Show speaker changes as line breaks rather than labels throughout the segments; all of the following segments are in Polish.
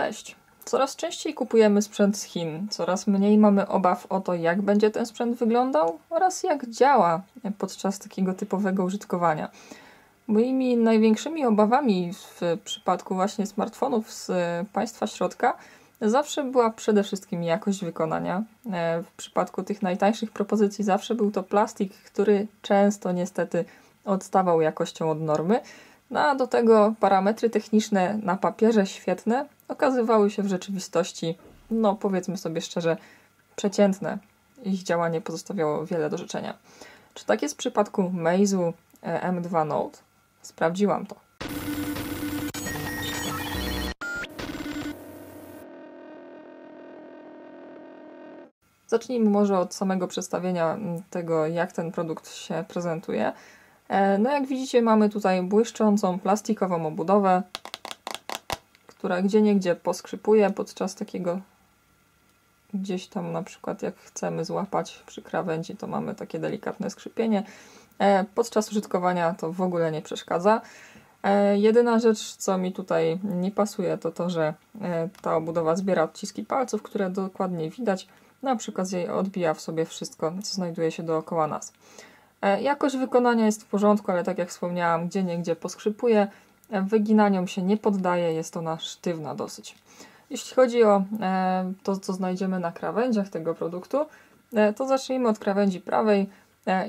Cześć. Coraz częściej kupujemy sprzęt z Chin, coraz mniej mamy obaw o to, jak będzie ten sprzęt wyglądał oraz jak działa podczas takiego typowego użytkowania. Moimi największymi obawami w przypadku właśnie smartfonów z państwa środka zawsze była przede wszystkim jakość wykonania. E, w przypadku tych najtańszych propozycji zawsze był to plastik, który często niestety odstawał jakością od normy. No a do tego parametry techniczne na papierze świetne okazywały się w rzeczywistości, no powiedzmy sobie szczerze, przeciętne. Ich działanie pozostawiało wiele do życzenia. Czy tak jest w przypadku Meizu e, M2 Note? Sprawdziłam to. Zacznijmy może od samego przedstawienia tego, jak ten produkt się prezentuje. E, no jak widzicie mamy tutaj błyszczącą plastikową obudowę, która gdzie niegdzie poskrzypuje podczas takiego gdzieś tam na przykład jak chcemy złapać przy krawędzi, to mamy takie delikatne skrzypienie. E, podczas użytkowania to w ogóle nie przeszkadza. E, jedyna rzecz, co mi tutaj nie pasuje, to to, że ta obudowa zbiera odciski palców, które dokładnie widać. Na przykład jej odbija w sobie wszystko, co znajduje się dookoła nas. E, jakość wykonania jest w porządku, ale tak jak wspomniałam, gdzie niegdzie poskrzypuje. E, wyginaniom się nie poddaje, jest ona sztywna dosyć. Jeśli chodzi o e, to, co znajdziemy na krawędziach tego produktu, to zacznijmy od krawędzi prawej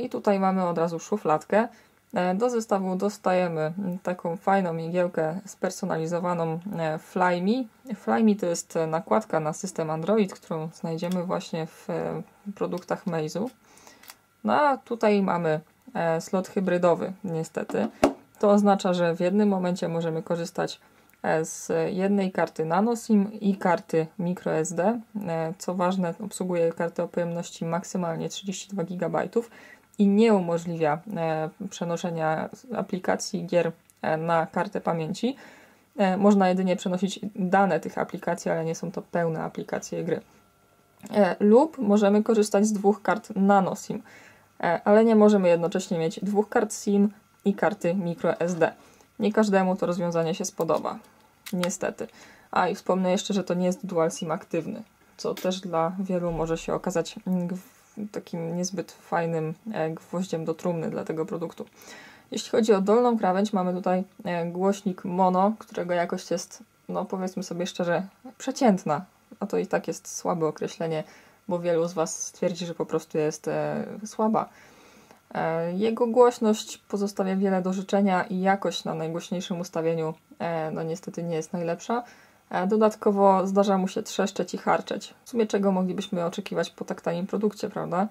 i tutaj mamy od razu szufladkę. Do zestawu dostajemy taką fajną migiełkę spersonalizowaną Flyme. Flyme to jest nakładka na system Android, którą znajdziemy właśnie w produktach Meizu. No a tutaj mamy e, slot hybrydowy, niestety. To oznacza, że w jednym momencie możemy korzystać e, z jednej karty NanoSIM i karty microSD. E, co ważne, obsługuje kartę o pojemności maksymalnie 32 GB i nie umożliwia przenoszenia aplikacji gier na kartę pamięci. Można jedynie przenosić dane tych aplikacji, ale nie są to pełne aplikacje gry. Lub możemy korzystać z dwóch kart NanoSIM. E, ale nie możemy jednocześnie mieć dwóch kart SIM i karty microSD. Nie każdemu to rozwiązanie się spodoba. Niestety. A i wspomnę jeszcze, że to nie jest dual SIM aktywny, co też dla wielu może się okazać takim niezbyt fajnym e, gwoździem do trumny dla tego produktu. Jeśli chodzi o dolną krawędź, mamy tutaj e, głośnik mono, którego jakość jest, no powiedzmy sobie szczerze, przeciętna. A to i tak jest słabe określenie bo wielu z Was stwierdzi, że po prostu jest e, słaba. E, jego głośność pozostawia wiele do życzenia i jakość na najgłośniejszym ustawieniu e, no niestety nie jest najlepsza. E, dodatkowo zdarza mu się trzeszczeć i harczeć. W sumie czego moglibyśmy oczekiwać po tak tanim produkcie, prawda?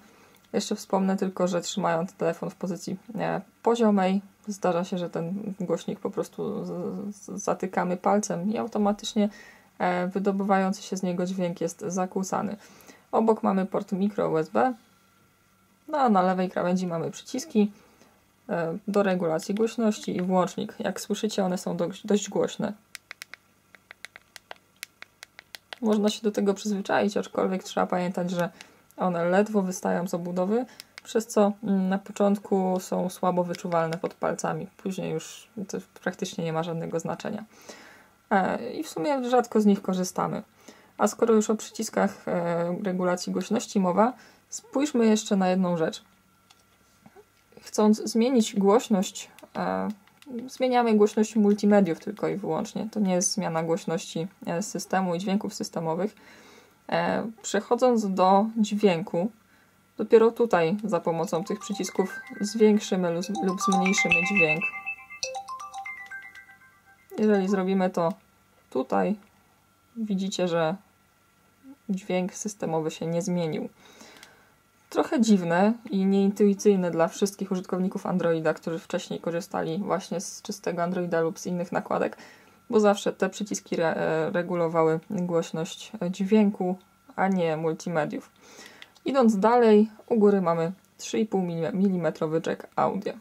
Jeszcze wspomnę tylko, że trzymając telefon w pozycji poziomej, zdarza się, że ten głośnik po prostu zatykamy palcem i automatycznie wydobywający się z niego dźwięk jest zakłócany. Obok mamy port micro USB, no a na lewej krawędzi mamy przyciski e, do regulacji głośności i włącznik. Jak słyszycie, one są dość głośne. Można się do tego przyzwyczaić, aczkolwiek trzeba pamiętać, że one ledwo wystają z obudowy, przez co mm, na początku są słabo wyczuwalne pod palcami. Później już to praktycznie nie ma żadnego znaczenia. E, I w sumie rzadko z nich korzystamy. A skoro już o przyciskach e, regulacji głośności mowa, spójrzmy jeszcze na jedną rzecz. Chcąc zmienić głośność, e, zmieniamy głośność multimediów tylko i wyłącznie. To nie jest zmiana głośności e, systemu i dźwięków systemowych. Przechodząc do dźwięku, dopiero tutaj za pomocą tych przycisków zwiększymy lub zmniejszymy dźwięk. Jeżeli zrobimy to tutaj, widzicie, że dźwięk systemowy się nie zmienił. Trochę dziwne i nieintuicyjne dla wszystkich użytkowników Androida, którzy wcześniej korzystali właśnie z czystego Androida lub z innych nakładek, bo zawsze te przyciski re regulowały głośność dźwięku, a nie multimediów. Idąc dalej, u góry mamy 3,5 mm jack audio.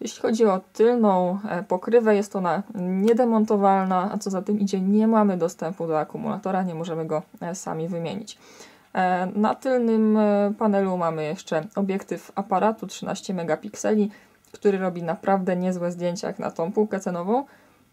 Jeśli chodzi o tylną e, pokrywę, jest ona niedemontowalna, a co za tym idzie, nie mamy dostępu do akumulatora, nie możemy go e, sami wymienić. E, na tylnym panelu mamy jeszcze obiektyw aparatu 13 megapikseli, który robi naprawdę niezłe zdjęcia jak na tą półkę cenową.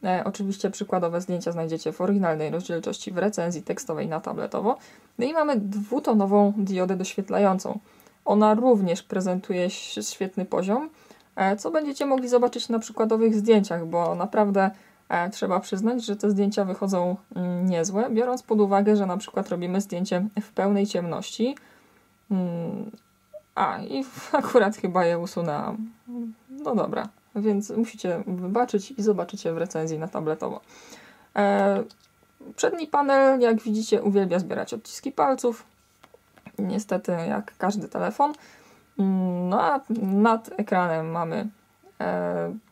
E, oczywiście przykładowe zdjęcia znajdziecie w oryginalnej rozdzielczości w recenzji tekstowej na tabletowo. No i mamy dwutonową diodę doświetlającą. Ona również prezentuje świetny poziom, e, co będziecie mogli zobaczyć na przykładowych zdjęciach, bo naprawdę e, trzeba przyznać, że te zdjęcia wychodzą mm, niezłe, biorąc pod uwagę, że na przykład robimy zdjęcie w pełnej ciemności. Mm, a, i akurat chyba je usunęłam. No dobra, więc musicie wybaczyć i zobaczycie w recenzji na tabletowo. E, przedni panel, jak widzicie, uwielbia zbierać odciski palców. Niestety, jak każdy telefon. Mm, no a nad ekranem mamy e,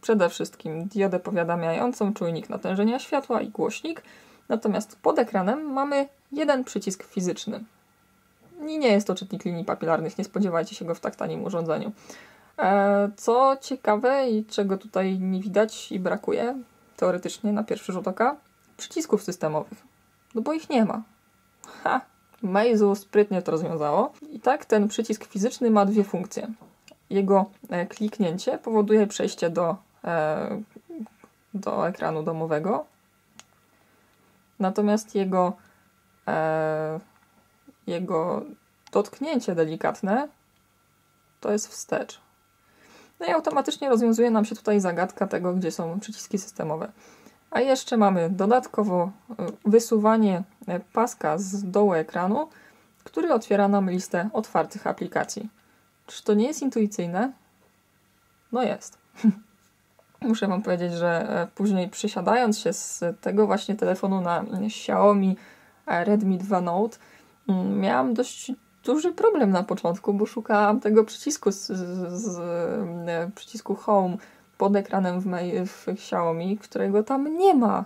przede wszystkim diodę powiadamiającą, czujnik natężenia światła i głośnik. Natomiast pod ekranem mamy jeden przycisk fizyczny. I nie jest to czytnik linii papilarnych, nie spodziewajcie się go w tak tanim urządzeniu. E, co ciekawe i czego tutaj nie widać i brakuje, teoretycznie na pierwszy rzut oka, przycisków systemowych. No bo ich nie ma. Ha! Meizu sprytnie to rozwiązało. I tak ten przycisk fizyczny ma dwie funkcje. Jego e, kliknięcie powoduje przejście do, e, do ekranu domowego, natomiast jego, jego dotknięcie delikatne to jest wstecz. No i automatycznie rozwiązuje nam się tutaj zagadka tego, gdzie są przyciski systemowe. A jeszcze mamy dodatkowo wysuwanie paska z dołu ekranu, który otwiera nam listę otwartych aplikacji. Czy to nie jest intuicyjne? No jest. Muszę Wam powiedzieć, że e, później przysiadając się z tego właśnie telefonu na Xiaomi e, Redmi 2 Note, mm, miałam dość duży problem na początku, bo szukałam tego przycisku z, z, z e, przycisku Home pod ekranem w, w Xiaomi, którego tam nie ma.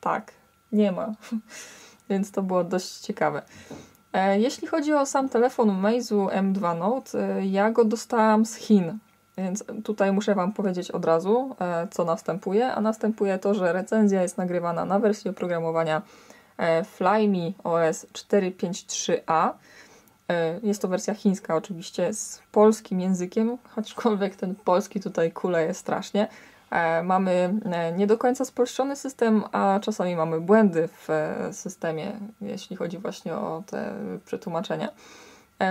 Tak, nie ma. Więc to było dość ciekawe. E, jeśli chodzi o sam telefon Meizu M2 Note, e, ja go dostałam z Chin. Więc tutaj muszę Wam powiedzieć od razu, co następuje. A następuje to, że recenzja jest nagrywana na wersji oprogramowania Flyme OS 453A. E, jest to wersja chińska oczywiście z polskim językiem, aczkolwiek ten polski tutaj kuleje strasznie. E, mamy e, nie do końca spolszczony system, a czasami mamy błędy w systemie, jeśli chodzi właśnie o te przetłumaczenia.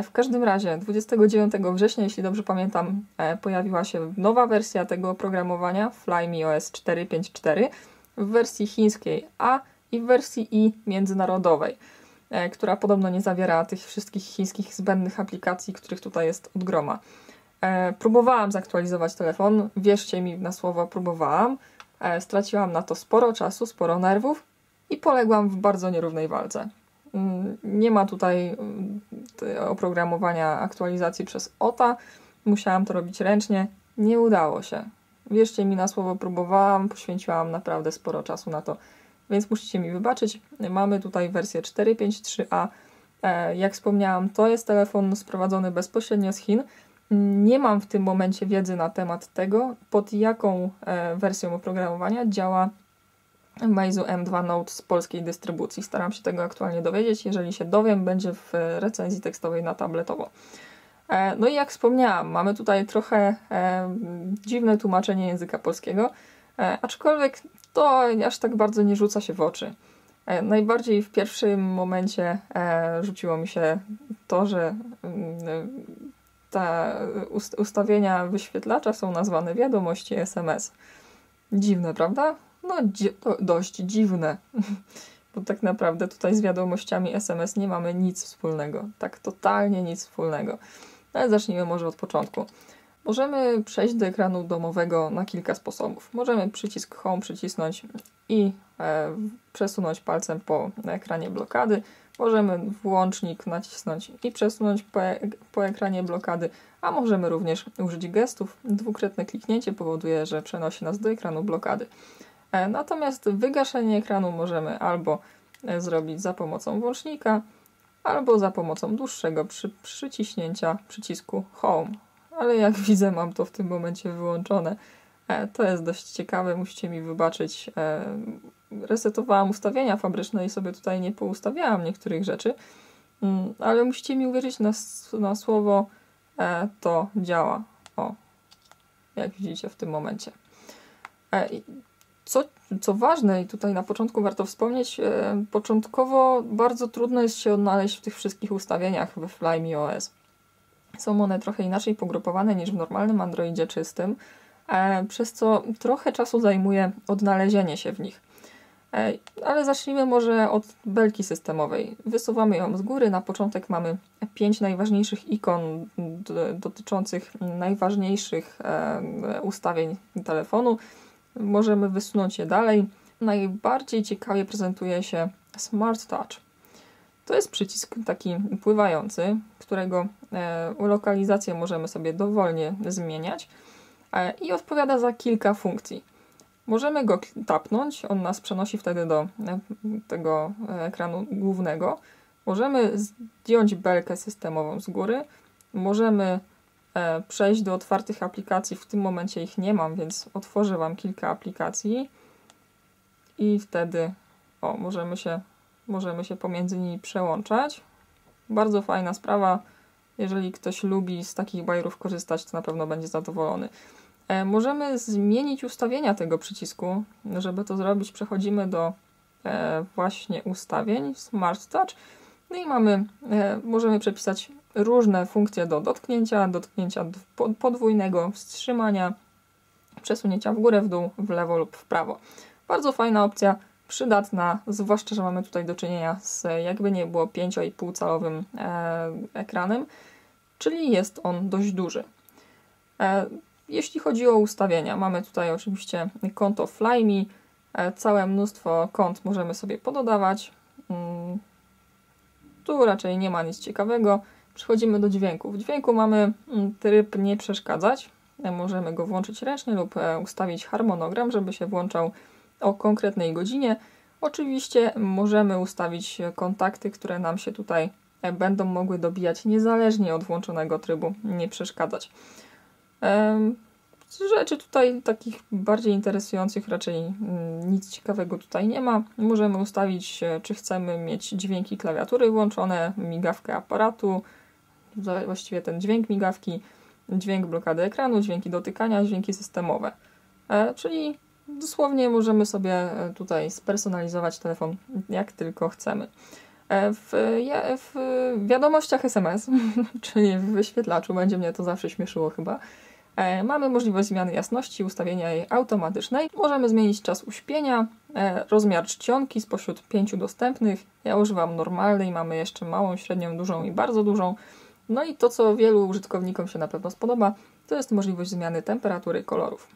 W każdym razie 29 września, jeśli dobrze pamiętam, pojawiła się nowa wersja tego oprogramowania Flyme OS 4.5.4 w wersji chińskiej A i w wersji I międzynarodowej. E, która podobno nie zawiera tych wszystkich chińskich zbędnych aplikacji, których tutaj jest od groma. E, próbowałam zaktualizować telefon, wierzcie mi na słowo, próbowałam. E, straciłam na to sporo czasu, sporo nerwów i poległam w bardzo nierównej walce. Mm, nie ma tutaj mm, oprogramowania aktualizacji przez OTA. Musiałam to robić ręcznie. Nie udało się. Wierzcie mi na słowo, próbowałam, poświęciłam naprawdę sporo czasu na to więc musicie mi wybaczyć. Mamy tutaj wersję 453A. E, jak wspomniałam, to jest telefon sprowadzony bezpośrednio z Chin. Nie mam w tym momencie wiedzy na temat tego, pod jaką e, wersją oprogramowania działa Meizu M2 Note z polskiej dystrybucji. Staram się tego aktualnie dowiedzieć. Jeżeli się dowiem, będzie w recenzji tekstowej na tabletowo. E, no i jak wspomniałam, mamy tutaj trochę dziwne tłumaczenie języka polskiego, aczkolwiek to aż tak bardzo nie rzuca się w oczy. E, najbardziej w pierwszym momencie e, rzuciło mi się to, że te ustawienia wyświetlacza są nazwane wiadomości SMS. Dziwne, prawda? No, dzi dość dziwne. Bo tak naprawdę tutaj z wiadomościami SMS nie mamy nic wspólnego. Tak totalnie nic wspólnego. Ale zacznijmy może od początku. Możemy przejść do ekranu domowego na kilka sposobów. Możemy przycisk Home przycisnąć i e, przesunąć palcem po ekranie blokady. Możemy włącznik nacisnąć i przesunąć po, e po ekranie blokady, a możemy również użyć gestów. Dwukrotne kliknięcie powoduje, że przenosi nas do ekranu blokady. E, natomiast wygaszenie ekranu możemy albo e, zrobić za pomocą włącznika, albo za pomocą dłuższego przy, przyciśnięcia przycisku Home ale jak widzę, mam to w tym momencie wyłączone. E, to jest dość ciekawe, musicie mi wybaczyć. E, resetowałam ustawienia fabryczne i sobie tutaj nie poustawiałam niektórych rzeczy, mm, ale musicie mi uwierzyć na, na słowo, e, to działa. O, jak widzicie w tym momencie. Co, co ważne i tutaj na początku warto wspomnieć, początkowo bardzo trudno jest się odnaleźć w tych wszystkich ustawieniach w Flyme OS. Są one trochę inaczej pogrupowane niż w normalnym Androidzie czystym, przez co trochę czasu zajmuje odnalezienie się w nich. E, ale zacznijmy może od belki systemowej. Wysuwamy ją z góry. Na początek mamy pięć najważniejszych ikon dotyczących najważniejszych e, ustawień telefonu. Możemy wysunąć je dalej. Najbardziej ciekawie prezentuje się Smart Touch. To jest przycisk taki pływający, którego e, lokalizację możemy sobie dowolnie zmieniać i odpowiada za kilka funkcji. Możemy go tapnąć, on nas przenosi wtedy do e, tego ekranu głównego. Możemy zdjąć belkę systemową z góry. Możemy e, przejść do otwartych aplikacji. W tym momencie ich nie mam, więc otworzę Wam kilka aplikacji i wtedy o, możemy się, możemy się pomiędzy nimi przełączać. Bardzo fajna sprawa. Jeżeli ktoś lubi z takich bajerów korzystać, to na pewno będzie zadowolony. E, możemy zmienić ustawienia tego przycisku. Żeby to zrobić, przechodzimy do e, właśnie ustawień Smart Touch. No i mamy, e, możemy przepisać różne funkcje do dotknięcia, dotknięcia podwójnego, wstrzymania, przesunięcia w górę, w dół, w lewo lub w prawo. Bardzo fajna opcja, przydatna, zwłaszcza, że mamy tutaj do czynienia z jakby nie było 5,5 calowym ekranem, czyli jest on dość duży. Jeśli chodzi o ustawienia, mamy tutaj oczywiście konto Flyme, e, całe mnóstwo kont możemy sobie pododawać. Mm, tu raczej nie ma nic ciekawego. Przechodzimy do dźwięku. W dźwięku mamy mm, tryb nie przeszkadzać. E, możemy go włączyć ręcznie lub e, ustawić harmonogram, żeby się włączał o konkretnej godzinie. Oczywiście możemy ustawić kontakty, które nam się tutaj będą mogły dobijać niezależnie od włączonego trybu nie przeszkadzać. Rzeczy tutaj takich bardziej interesujących raczej mm, nic ciekawego tutaj nie ma. Możemy ustawić, czy chcemy mieć dźwięki klawiatury włączone, migawkę aparatu, właściwie ten dźwięk migawki, dźwięk blokady ekranu, dźwięki dotykania, dźwięki systemowe. E, czyli dosłownie możemy sobie e, tutaj spersonalizować telefon jak tylko chcemy. E, w, w wiadomościach SMS, czyli w wyświetlaczu, będzie mnie to zawsze śmieszyło chyba, mamy możliwość zmiany jasności, ustawienia jej automatycznej. Możemy zmienić czas uśpienia, e, rozmiar czcionki spośród pięciu dostępnych. Ja używam normalnej, mamy jeszcze małą, średnią, dużą i bardzo dużą. No i to, co wielu użytkownikom się na pewno spodoba, to jest możliwość zmiany temperatury kolorów.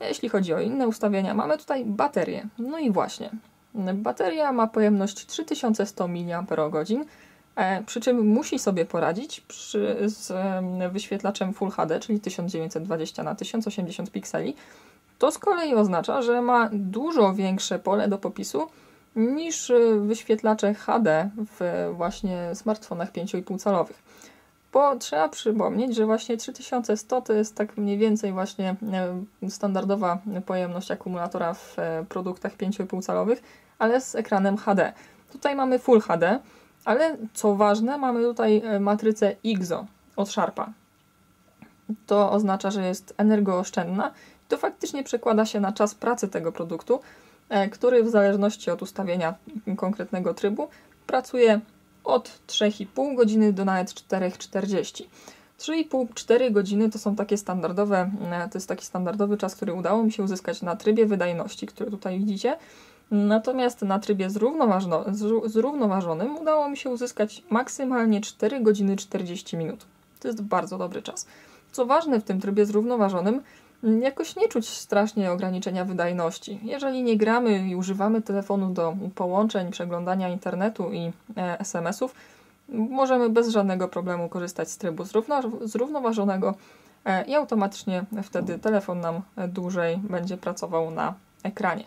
Jeśli chodzi o inne ustawienia, mamy tutaj baterię. No i właśnie, Bateria ma pojemność 3100 mAh, e, przy czym musi sobie poradzić przy, z wyświetlaczem Full HD, czyli 1920 na 1080 pikseli. To z kolei oznacza, że ma dużo większe pole do popisu niż wyświetlacze HD w właśnie smartfonach 5,5 calowych. Bo trzeba przypomnieć, że właśnie 3100 to jest tak mniej więcej właśnie standardowa pojemność akumulatora w e, produktach 5,5 calowych, ale z ekranem HD. Tutaj mamy Full HD, ale co ważne, mamy tutaj e, matrycę IGZO od Sharpa. To oznacza, że jest energooszczędna. To faktycznie przekłada się na czas pracy tego produktu, e, który w zależności od ustawienia konkretnego trybu pracuje od 3,5 godziny do nawet 4,40. 3,5-4 godziny to są takie standardowe, e, to jest taki standardowy czas, który udało mi się uzyskać na trybie wydajności, który tutaj widzicie. Natomiast na trybie zrównoważonym udało mi się uzyskać maksymalnie 4 godziny 40 minut. To jest bardzo dobry czas. Co ważne, w tym trybie zrównoważonym jakoś nie czuć strasznie ograniczenia wydajności. Jeżeli nie gramy i używamy telefonu do połączeń, przeglądania internetu i e, SMS-ów, możemy bez żadnego problemu korzystać z trybu zrównoważonego e, i automatycznie wtedy telefon nam dłużej będzie pracował na ekranie.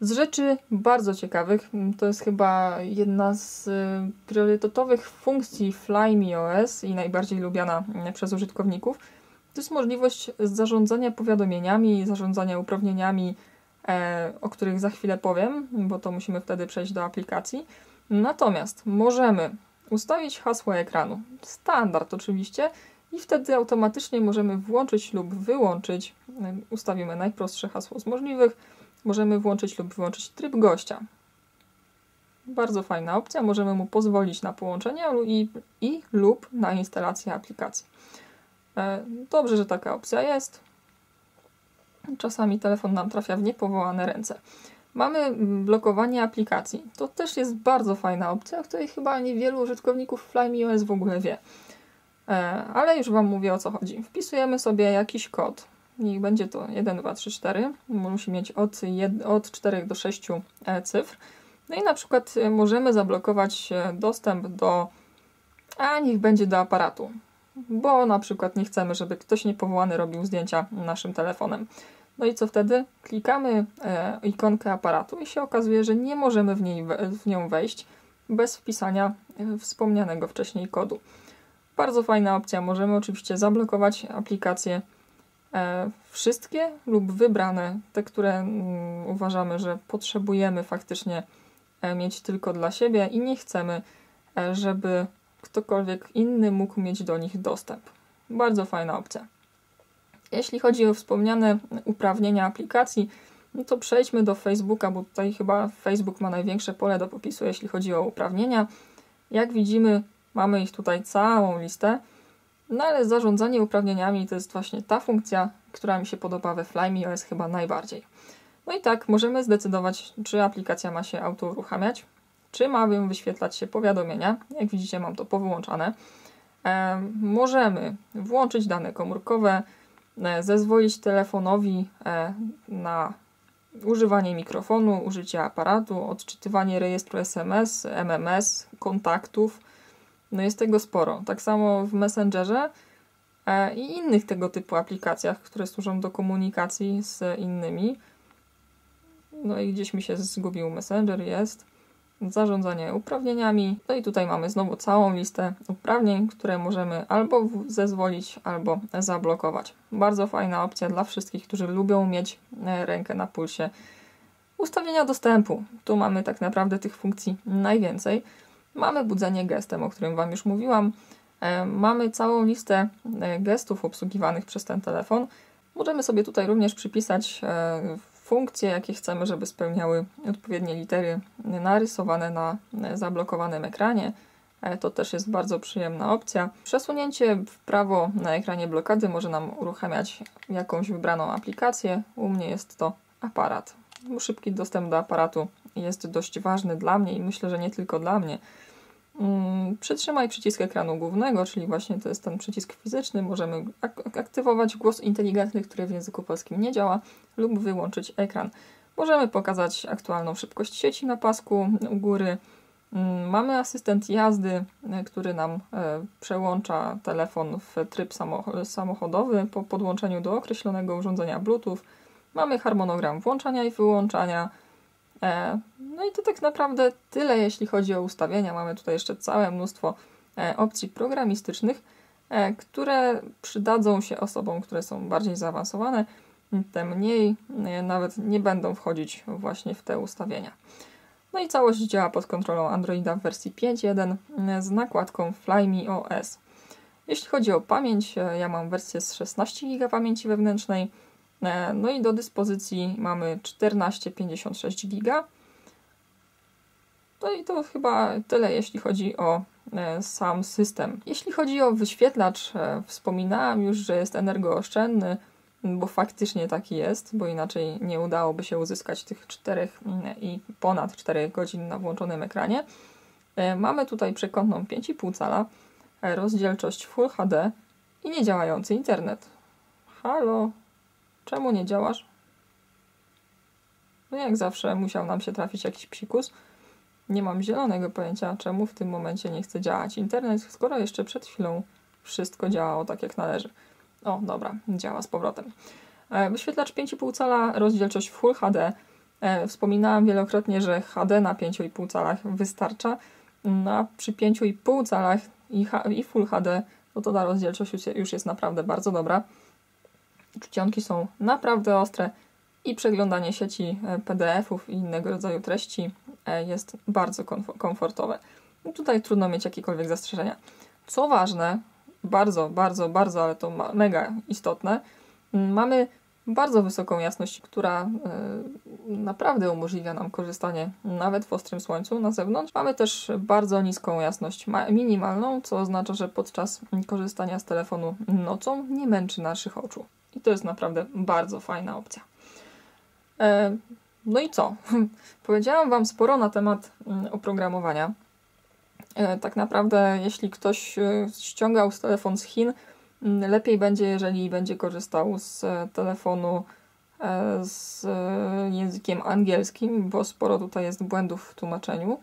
Z rzeczy bardzo ciekawych, to jest chyba jedna z y, priorytetowych funkcji Flyme OS i najbardziej lubiana przez użytkowników, to jest możliwość zarządzania powiadomieniami, zarządzania uprawnieniami, e, o których za chwilę powiem, bo to musimy wtedy przejść do aplikacji. Natomiast możemy ustawić hasło ekranu. Standard oczywiście. i wtedy automatycznie możemy włączyć lub wyłączyć, ustawimy najprostsze hasło z możliwych, możemy włączyć lub wyłączyć tryb gościa. Bardzo fajna opcja, możemy mu pozwolić na połączenie i, i lub na instalację aplikacji. E, dobrze, że taka opcja jest. Czasami telefon nam trafia w niepowołane ręce. Mamy blokowanie aplikacji. To też jest bardzo fajna opcja, o której chyba niewielu użytkowników FlyMeOS w ogóle wie. E, ale już Wam mówię o co chodzi. Wpisujemy sobie jakiś kod. Niech będzie to 1, 2, 3, 4. Musi mieć od, od 4 do 6 e, cyfr. No i na przykład e, możemy zablokować dostęp do, a niech będzie do aparatu, bo na przykład nie chcemy, żeby ktoś niepowołany robił zdjęcia naszym telefonem. No i co wtedy? Klikamy ikonkę aparatu i się okazuje, że nie możemy w, niej, w nią wejść bez wpisania wspomnianego wcześniej kodu. Bardzo fajna opcja. Możemy oczywiście zablokować aplikacje e, wszystkie lub wybrane, te, które mm, uważamy, że potrzebujemy faktycznie e, mieć tylko dla siebie i nie chcemy, e, żeby ktokolwiek inny mógł mieć do nich dostęp. Bardzo fajna opcja. Jeśli chodzi o wspomniane uprawnienia aplikacji, no to przejdźmy do Facebooka, bo tutaj chyba Facebook ma największe pole do popisu, jeśli chodzi o uprawnienia. Jak widzimy, Mamy ich tutaj całą listę. No ale zarządzanie uprawnieniami to jest właśnie ta funkcja, która mi się podoba we FlyMeOS chyba najbardziej. No i tak, możemy zdecydować, czy aplikacja ma się auto uruchamiać, czy mają wyświetlać się powiadomienia. Jak widzicie, mam to powyłączane. E, możemy włączyć dane komórkowe, e, zezwolić telefonowi e, na używanie mikrofonu, użycie aparatu, odczytywanie rejestru SMS, MMS, kontaktów, no jest tego sporo. Tak samo w Messengerze e, i innych tego typu aplikacjach, które służą do komunikacji z innymi. No i gdzieś mi się zgubił Messenger, jest. Zarządzanie uprawnieniami. No i tutaj mamy znowu całą listę uprawnień, które możemy albo zezwolić, albo zablokować. Bardzo fajna opcja dla wszystkich, którzy lubią mieć e, rękę na pulsie. Ustawienia dostępu. Tu mamy tak naprawdę tych funkcji najwięcej. Mamy budzenie gestem, o którym Wam już mówiłam. E, mamy całą listę e, gestów obsługiwanych przez ten telefon. Możemy sobie tutaj również przypisać e, funkcje, jakie chcemy, żeby spełniały odpowiednie litery narysowane na zablokowanym ekranie. To też jest bardzo przyjemna opcja. Przesunięcie w prawo na ekranie blokady może nam uruchamiać jakąś wybraną aplikację. U mnie jest to aparat. Szybki dostęp do aparatu jest dość ważny dla mnie i myślę, że nie tylko dla mnie. Mm, przytrzymaj przycisk ekranu głównego, czyli właśnie to jest ten przycisk fizyczny. Możemy ak aktywować głos inteligentny, który w języku polskim nie działa, lub wyłączyć ekran. Możemy pokazać aktualną szybkość sieci na pasku u góry. Mm, mamy asystent jazdy, który nam e, przełącza telefon w tryb samochodowy po podłączeniu do określonego urządzenia Bluetooth. Mamy harmonogram włączania i wyłączania E, no i to tak naprawdę tyle, jeśli chodzi o ustawienia. Mamy tutaj jeszcze całe mnóstwo e, opcji programistycznych, e, które przydadzą się osobom, które są bardziej zaawansowane, te mniej nawet nie będą wchodzić właśnie w te ustawienia. No i całość działa pod kontrolą Androida w wersji 5.1 z nakładką Flyme OS. Jeśli chodzi o pamięć, ja mam wersję z 16 GB pamięci wewnętrznej, E, no i do dyspozycji mamy 1456 GB. No i to chyba tyle, jeśli chodzi o e, sam system. Jeśli chodzi o wyświetlacz, e, wspominałam już, że jest energooszczędny, bo faktycznie taki jest, bo inaczej nie udałoby się uzyskać tych 4 i ponad 4 godzin na włączonym ekranie. Mamy tutaj przekątną 5,5 cala, rozdzielczość Full HD i niedziałający internet. Halo, Czemu nie działasz? No jak zawsze musiał nam się trafić jakiś psikus. Nie mam zielonego pojęcia, czemu w tym momencie nie chce działać internet, skoro jeszcze przed chwilą wszystko działało tak jak należy. O, dobra, działa z powrotem. E, wyświetlacz 5,5 cala, rozdzielczość Full HD. E, wspominałam wielokrotnie, że HD na 5,5 calach wystarcza, no, a przy 5,5 calach i, i Full HD, no to ta rozdzielczość już jest naprawdę bardzo dobra. Czcionki są naprawdę ostre i przeglądanie sieci e, PDF-ów i innego rodzaju treści e, jest bardzo komfortowe. tutaj trudno mieć jakiekolwiek zastrzeżenia. Co ważne, bardzo, bardzo, bardzo, ale to mega istotne, mamy bardzo wysoką jasność, która y, naprawdę umożliwia nam korzystanie nawet w ostrym słońcu na zewnątrz. Mamy też bardzo niską jasność minimalną, co oznacza, że podczas korzystania z telefonu nocą nie męczy naszych oczu. I to jest naprawdę bardzo fajna opcja. E, no i co? Powiedziałam Wam sporo na temat mm, oprogramowania. E, tak naprawdę, jeśli ktoś e, ściągał telefon z Chin, mm, lepiej będzie, jeżeli będzie korzystał z telefonu z językiem angielskim, bo sporo tutaj jest błędów w tłumaczeniu.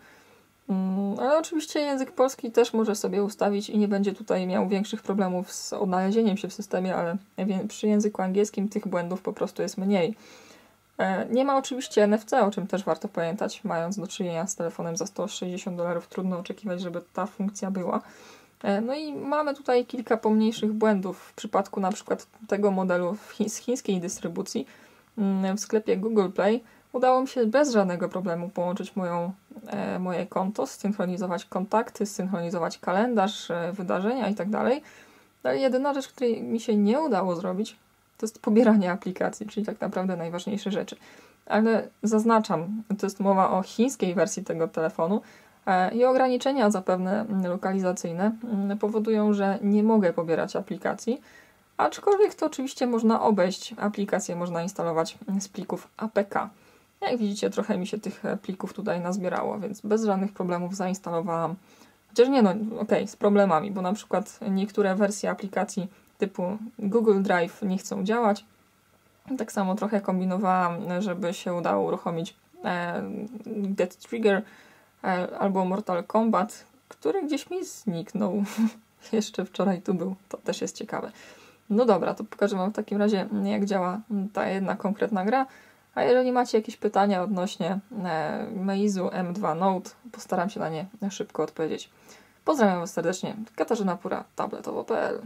Mm, ale oczywiście język polski też może sobie ustawić i nie będzie tutaj miał większych problemów z odnalezieniem się w systemie, ale przy języku angielskim tych błędów po prostu jest mniej. E, nie ma oczywiście NFC, o czym też warto pamiętać, mając do czynienia z telefonem za 160 dolarów, trudno oczekiwać, żeby ta funkcja była. E, no i mamy tutaj kilka pomniejszych błędów w przypadku na przykład tego modelu z chińskiej dystrybucji mm, w sklepie Google Play. Udało mi się bez żadnego problemu połączyć moją, e, moje konto, zsynchronizować kontakty, zsynchronizować kalendarz, wydarzenia itd. Tak Ale jedyna rzecz, której mi się nie udało zrobić, to jest pobieranie aplikacji, czyli tak naprawdę najważniejsze rzeczy. Ale zaznaczam, to jest mowa o chińskiej wersji tego telefonu e, i ograniczenia zapewne lokalizacyjne mm, powodują, że nie mogę pobierać aplikacji, aczkolwiek to oczywiście można obejść. Aplikacje można instalować z plików APK. Jak widzicie, trochę mi się tych plików tutaj nazbierało, więc bez żadnych problemów zainstalowałam. Chociaż nie, no okej, okay, z problemami, bo na przykład niektóre wersje aplikacji typu Google Drive nie chcą działać. Tak samo trochę kombinowałam, żeby się udało uruchomić e, Dead Trigger e, albo Mortal Kombat, który gdzieś mi zniknął. Jeszcze wczoraj tu był, to też jest ciekawe. No dobra, to pokażę Wam w takim razie, jak działa ta jedna konkretna gra. A jeżeli macie jakieś pytania odnośnie e, Meizu M2 Note, postaram się na nie szybko odpowiedzieć. Pozdrawiam Was serdecznie. Katarzyna Pura, tabletowo.pl